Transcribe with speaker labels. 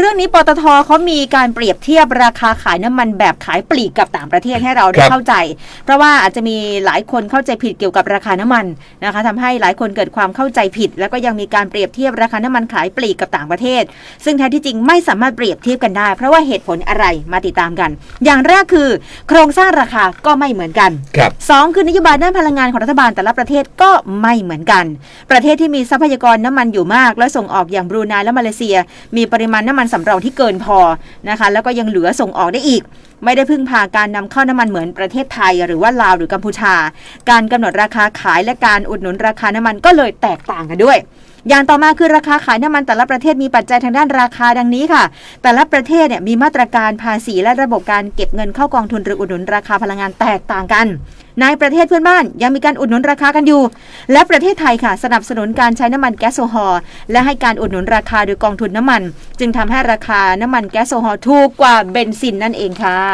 Speaker 1: เรื่องนี้ปตทเขามีการเปรียบเทียบราคาขายน้ำมันแบบขายปลีกกับต่างประเทศให้เราได้
Speaker 2: ครับ
Speaker 1: เข้าใจ เพราะว่าอาจจะมีหลายคนเข้าใจผิดเกี่ยวกับราคาน้ำมันนะคะทำให้หลายคนเกิดความเข้าใจผิด แล้วก็ยังมีการเปรียบเทียบราคาน้ำมันขายปลีกกับต่างประเทศ ซึ่งแท้ที่จริงไม่สามารถเปรียบเทียบกันได้ เพราะว่าเหตุผลอะไรมาติดตามกัน อย่างแรกคือ โครงสร้างราคาก็ไม่เหมือนกัน
Speaker 2: ครับ
Speaker 1: สองคือนโยบายด้านพลังงานของรัฐบาลแต่ละประเทศก็ไม่เหมือนกัน ประเทศที่มีทรัพยากรน้ำมันอยู่มาก และส่งออกอย่างบรูไนและมาเลเซีย มีปริมาณน้ำมันสำรองที่เกินพอนะคะ แล้วก็ยังเหลือส่งออกได้อีก ไม่ได้พึ่งพาการนำเข้าน้ำมันเหมือนประเทศไทย หรือว่าลาวหรือกัมพูชา การกำหนดราคาขายและการอุดหนุนราคาน้ำมันก็เลยแตกต่างกันด้วยอย่างต่อมาคือราคาขายน้ำมันแต่ละประเทศมีปัจจัยทางด้านราคาดังนี้ค่ะ แต่ละประเทศเนี่ยมีมาตรการภาษีและระบบการเก็บเงินเข้ากองทุนหรืออุดหนุนราคาพลังงานแตกต่างกัน ในประเทศเพื่อนบ้านยังมีการอุดหนุนราคากันอยู่ และประเทศไทยค่ะ สนับสนุนการใช้น้ำมันแก๊สโซฮอล์และให้การอุดหนุนราคาโดยกองทุนน้ำมัน จึงทำให้ราคาน้ำมันแก๊สโซฮอล์ถูกกว่าเบนซินนั่นเองค่ะ